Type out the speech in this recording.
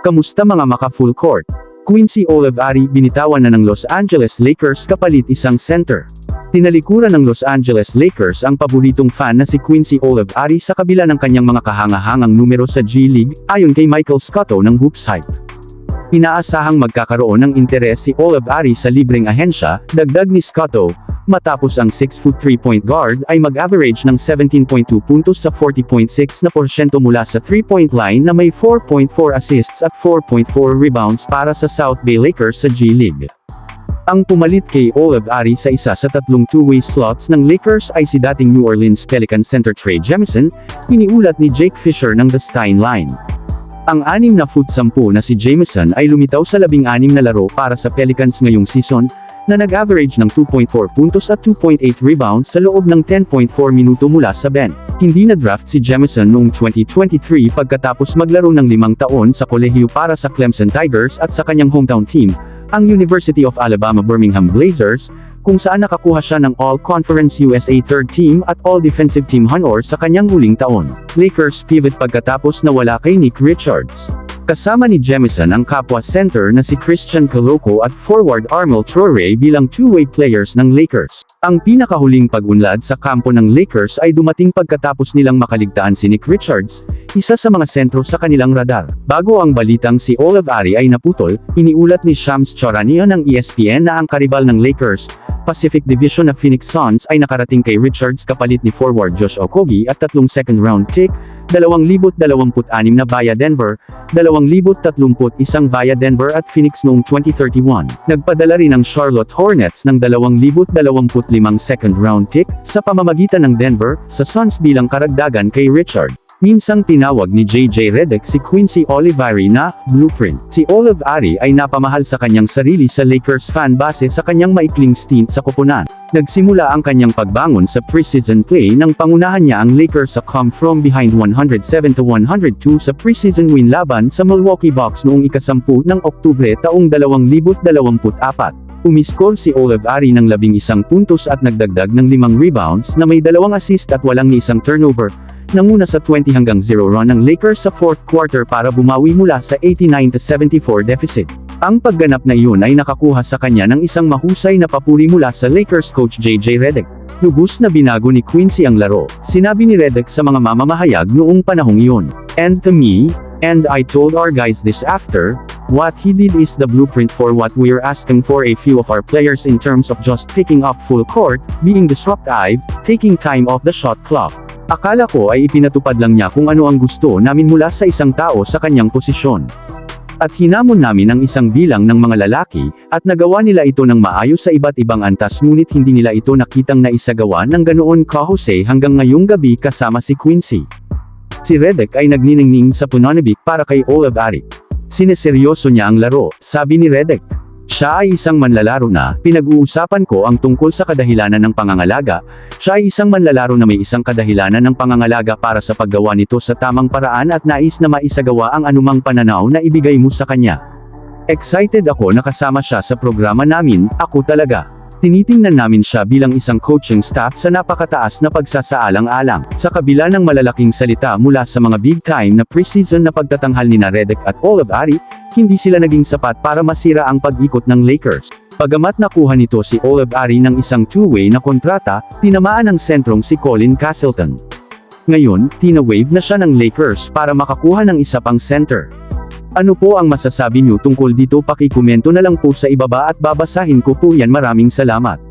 Kamusta mga maka full court? Quincy Olivari binitawan na ng Los Angeles Lakers kapalit isang center. Tinalikuran ng Los Angeles Lakers ang paboritong fan na si Quincy Olivari sa kabila ng kanyang mga kahangahangang numero sa G League, ayon kay Michael Scotto ng Hoops Hype. Inaasahang magkakaroon ng interes si Olivari sa libreng ahensya, dagdag ni Scotto, matapos ang 6-foot 3-point guard ay mag-average ng 17.2 puntos sa 40.6 na porsyento mula sa 3-point line na may 4.4 assists at 4.4 rebounds para sa South Bay Lakers sa G League. Ang pumalit kay Olivari sa isa sa tatlong two-way slots ng Lakers ay si dating New Orleans Pelican center Trey Jemison, iniulat ni Jake Fisher ng The Stein Line. Ang 6 na foot 10 na si Jameson ay lumitaw sa 16 na laro para sa Pelicans ngayong season, na nag-average ng 2.4 puntos at 2.8 rebounds sa loob ng 10.4 minuto mula sa bench. Hindi na-draft si Jemison noong 2023 pagkatapos maglaro ng limang taon sa kolehiyo para sa Clemson Tigers at sa kanyang hometown team, ang University of Alabama Birmingham Blazers, kung saan nakakuha siya ng All-Conference USA Third Team at All-Defensive Team honor sa kanyang huling taon. Lakers pivot pagkatapos nawala kay Nick Richards. Kasama ni Jemison ang kapwa center na si Christian Coloco at forward Armel Traore bilang two-way players ng Lakers. Ang pinakahuling pag-unlad sa kampo ng Lakers ay dumating pagkatapos nilang makaligtaan si Nick Richards, isa sa mga sentro sa kanilang radar. Bago ang balitang si Olivari ay naputol, iniulat ni Shams Charania ng ESPN na ang karibal ng Lakers, Pacific Division na Phoenix Suns ay nakarating kay Richards kapalit ni forward Josh Okogie at tatlong second round pick, 2026 na via Denver, 2031 via Denver at Phoenix noong 2031. Nagpadala rin ang Charlotte Hornets ng 2025 second round pick, sa pamamagitan ng Denver, sa Suns bilang karagdagan kay Richard. Minsang tinawag ni JJ Redick si Quincy Olivari na blueprint. Si Olivari ay napamahal sa kanyang sarili sa Lakers fan base sa kanyang maikling stint sa koponan. Nagsimula ang kanyang pagbangon sa preseason play nang pangunahan niya ang Lakers sa come from behind 107-102 sa preseason win laban sa Milwaukee Bucks noong ikasampu ng Oktubre taong 2024. Umiskor si Olivari ng labing isang puntos at nagdagdag ng limang rebounds na may dalawang assist at walang isang turnover, nanguna sa 20 hanggang 0 run ng Lakers sa fourth quarter para bumawi mula sa 89-74 deficit. Ang pagganap na iyon ay nakakuha sa kanya ng isang mahusay na papuri mula sa Lakers coach JJ Redick. Lubos na binago ni Quincy ang laro, sinabi ni Redick sa mga mamamahayag noong panahong iyon. And to me, and I told our guys this after, what he did is the blueprint for what we're asking for a few of our players in terms of just picking up full court, being disruptive, taking time off the shot clock. Akala ko ay ipinatupad lang niya kung ano ang gusto namin mula sa isang tao sa kanyang posisyon. At hinamon namin ang isang bilang ng mga lalaki, at nagawa nila ito ng maayos sa iba't ibang antas ngunit hindi nila ito nakitang naisagawa ng ganoon ka Jose hanggang ngayong gabi kasama si Quincy. Si Redek ay nagniningning sa Punanabik para kay Olivari. Sineseryoso niya ang laro, sabi ni Redek. Siya ay isang manlalaro na, pinag-uusapan ko ang tungkol sa kadahilanan ng pangangalaga, siya ay isang manlalaro na may isang kadahilanan ng pangangalaga para sa paggawa nito sa tamang paraan at nais na maisagawa ang anumang pananaw na ibigay mo sa kanya. Excited ako na kasama siya sa programa namin, ako talaga. Tinitingnan namin siya bilang isang coaching staff sa napakataas na pagsasaalang-alang. Sa kabila ng malalaking salita mula sa mga big-time na preseason na pagtatanghal ni Redek at Olivari, hindi sila naging sapat para masira ang pag-ikot ng Lakers. Pagamat nakuha nito si Olivari ng isang two-way na kontrata, tinamaan ng sentrong si Colin Castleton. Ngayon, tina-wave na siya ng Lakers para makakuha ng isa pang center. Ano po ang masasabi niyo tungkol dito pakikomento na lang po sa ibaba at babasahin ko po yan maraming salamat.